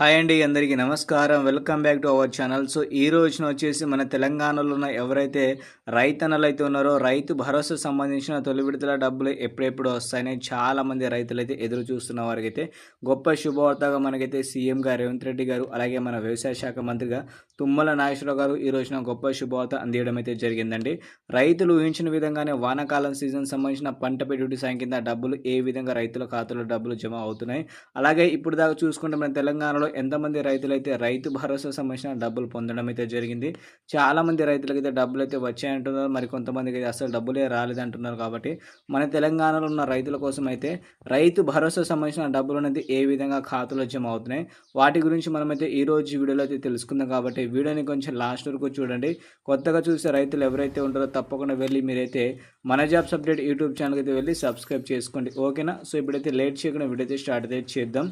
Hi అండి అందరికీ నమస్కారం. Welcome back to our channel. So ఈ రోజున వచ్చేసి మన తెలంగాణలో ఉన్న ఎవరైతే రైతన్నలు అయితే ఉన్నారో రైతు భరోసా సంబంధించిన తొలి విడతల డబ్బులు ఎప్పుడెప్పుడు వస్తాయని చాలామంది రైతులు అయితే ఎదురు చూస్తున్న వారికైతే గొప్ప శుభవార్తగా మనకైతే సీఎం గారు రేవంత్ రెడ్డి గారు అలాగే మన వ్యవసాయ శాఖ మంత్రిగా తుమ్మల నాగేశ్వరరావు గారు ఈ రోజున గొప్ప శుభవార్త అందియడం అయితే జరిగిందండి. రైతులు ఊహించిన విధంగానే వానాకాలం సీజన్ సంబంధించిన పంట పెట్టుబడి సాయం కింద డబ్బులు ఏ విధంగా రైతుల ఖాతాలో డబ్బులు జమ అవుతున్నాయి. అలాగే ఇప్పుడు దాకా చూసుకుంటే మన తెలంగాణలో ఎంతమంది రైతులైతే రైతు భరోసా సంబంధించిన డబ్బులు పొందడం అయితే జరిగింది. చాలామంది అయితే డబ్బులు అయితే వచ్చాయంటున్నారు. మరి కొంతమందికి అయితే అసలు డబ్బులే రాలేదంటున్నారు కాబట్టి మన తెలంగాణలో ఉన్న రైతుల కోసం అయితే రైతు భరోసా సంబంధించిన డబ్బులు అనేది ఏ విధంగా ఖాతాలో జమ అవుతున్నాయి? వాటి గురించి మనమైతే ఈ రోజు వీడియోలో అయితే తెలుసుకుందాం కాబట్టి వీడియోని కొంచెం లాస్ట్ వరకు చూడండి. కొత్తగా చూసే రైతులు ఎవరైతే ఉంటారో తప్పకుండా వెళ్ళి మీరైతే మన జాబ్స్ అప్డేట్ యూట్యూబ్ ఛానల్కి అయితే వెళ్ళి సబ్స్క్రైబ్ చేసుకోండి. ఓకేనా? సో ఇప్పుడైతే లేట్ చేయకుండా వీడియో అయితే స్టార్ట్ అయితే చేద్దాం.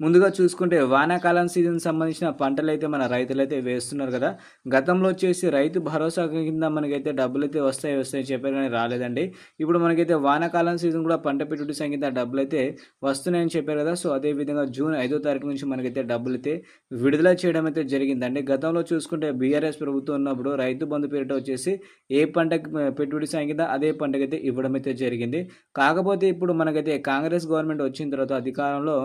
ముందుగా చూసుకుంటే వానాకాలం సీజన్ సంబంధించిన పంటలు అయితే మన రైతులు అయితే వేస్తున్నారు కదా. గతంలో వచ్చేసి రైతు భరోసా కింద మనకైతే డబ్బులు అయితే వస్తాయి వస్తాయి చెప్పారు కానీ రాలేదండి. ఇప్పుడు మనకైతే వానాకాలం సీజన్ కూడా పంట పెట్టుబడి సంగీత డబ్బులు అయితే వస్తున్నాయని చెప్పారు కదా. సో అదేవిధంగా జూన్ ఐదో తారీఖు నుంచి మనకైతే డబ్బులు అయితే విడుదల చేయడం అయితే జరిగిందండి. గతంలో చూసుకుంటే బీఆర్ఎస్ ప్రభుత్వం ఉన్నప్పుడు రైతు బంధు పేరిట వచ్చేసి ఏ పంటకి పెట్టుబడి సంఖ్య అదే పంటకైతే ఇవ్వడం అయితే జరిగింది. కాకపోతే ఇప్పుడు మనకైతే కాంగ్రెస్ గవర్నమెంట్ వచ్చిన తర్వాత అధికారంలో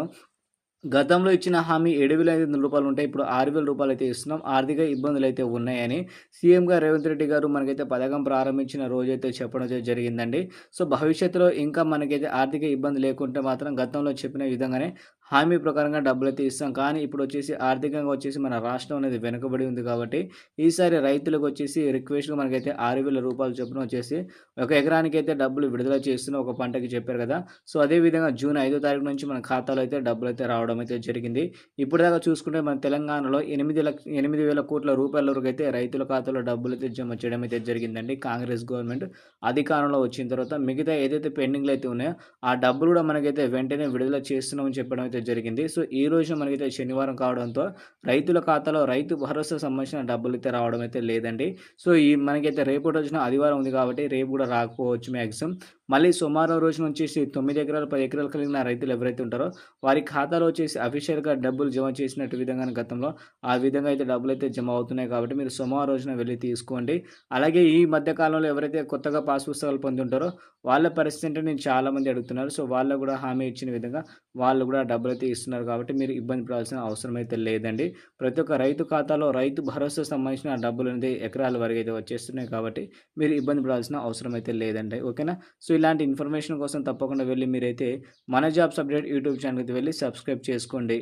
గతంలో ఇచ్చిన హామీ ఏడు వేల ఐదు వందల రూపాయలు ఉంటాయి ఇప్పుడు ఆరు వేల రూపాయలు అయితే ఇస్తున్నాం. ఆర్థిక ఇబ్బందులు అయితే ఉన్నాయని సీఎం రేవంత్ రెడ్డి గారు మనకైతే పథకం ప్రారంభించిన రోజైతే చెప్పడం జరిగిందండి. సో భవిష్యత్తులో ఇంకా మనకైతే ఆర్థిక ఇబ్బంది లేకుంటే మాత్రం గతంలో చెప్పిన విధంగానే హామీ ప్రకారంగా డబ్బులు అయితే ఇస్తాం. కానీ ఇప్పుడు వచ్చేసి ఆర్థికంగా వచ్చేసి మన రాష్ట్రం అనేది వెనుకబడి ఉంది కాబట్టి ఈసారి రైతులకు వచ్చేసి రిక్వెస్ట్గా మనకైతే ఆరు వేల రూపాయలు చొప్పున వచ్చేసి ఒక ఎకరానికి అయితే డబ్బులు విడుదల చేస్తున్న ఒక పంటకి చెప్పారు కదా. సో అదేవిధంగా జూన్ ఐదో తారీఖు నుంచి మన ఖాతాలో అయితే డబ్బులు అయితే రావడం అయితే జరిగింది. ఇప్పుడు దాకా చూసుకుంటే మన తెలంగాణలో ఎనిమిది లక్ష ఎనిమిది వేల కోట్ల రూపాయల వరకు అయితే రైతుల ఖాతాలో డబ్బులు అయితే జమ చేయడం అయితే జరిగిందండి కాంగ్రెస్ గవర్నమెంట్. అధికారంలో వచ్చిన తర్వాత మిగతా ఏదైతే పెండింగ్లు అయితే ఉన్నాయో ఆ డబ్బులు కూడా మనకైతే వెంటనే విడుదల చేస్తున్నామని చెప్పడం అయితే జరిగింది. సో ఈ రోజు మనకైతే శనివారం కావడంతో రైతుల ఖాతాలో రైతు భరోసా సంబంధించిన డబ్బులు అయితే రావడం అయితే లేదండి. సో ఈ మనకైతే రేపు రోజున ఆదివారం ఉంది కాబట్టి రేపు కూడా రాకపోవచ్చు మ్యాక్సిమం మళ్ళీ సోమవారం రోజున వచ్చేసి తొమ్మిది ఎకరాలు పది ఎకరాలు కలిగిన రైతులు ఎవరైతే ఉంటారో వారి ఖాతాలో వచ్చేసి అఫీషియల్గా డబ్బులు జమ చేసినట్టు విధంగా గతంలో ఆ విధంగా అయితే డబ్బులు అయితే జమ అవుతున్నాయి కాబట్టి మీరు సోమవారం రోజున వెళ్ళి తీసుకోండి. అలాగే ఈ మధ్య కాలంలో ఎవరైతే కొత్తగా పాస్ పుస్తకాలు పొంది ఉంటారో వాళ్ళ పరిస్థితి నేను చాలామంది అడుగుతున్నారు. సో వాళ్ళు కూడా హామీ ఇచ్చిన విధంగా వాళ్ళు కూడా డబ్బులు అయితే ఇస్తున్నారు కాబట్టి మీరు ఇబ్బంది పడాల్సిన అవసరం అయితే లేదండి. ప్రతి ఒక్క రైతు ఖాతాలో రైతు భరోసా సంబంధించిన డబ్బులు అనేది ఎకరాల వరకు అయితే వచ్చేస్తున్నాయి కాబట్టి మీరు ఇబ్బంది పడాల్సిన అవసరం అయితే లేదండి. ఓకేనా? సో ఇలాంటి ఇన్ఫర్మేషన్ కోసం తప్పకుండా వెళ్ళి మీరైతే మన జాబ్స్ అప్డేట్ యూట్యూబ్ ఛానల్కి వెళ్ళి సబ్స్క్రైబ్ చేసుకోండి.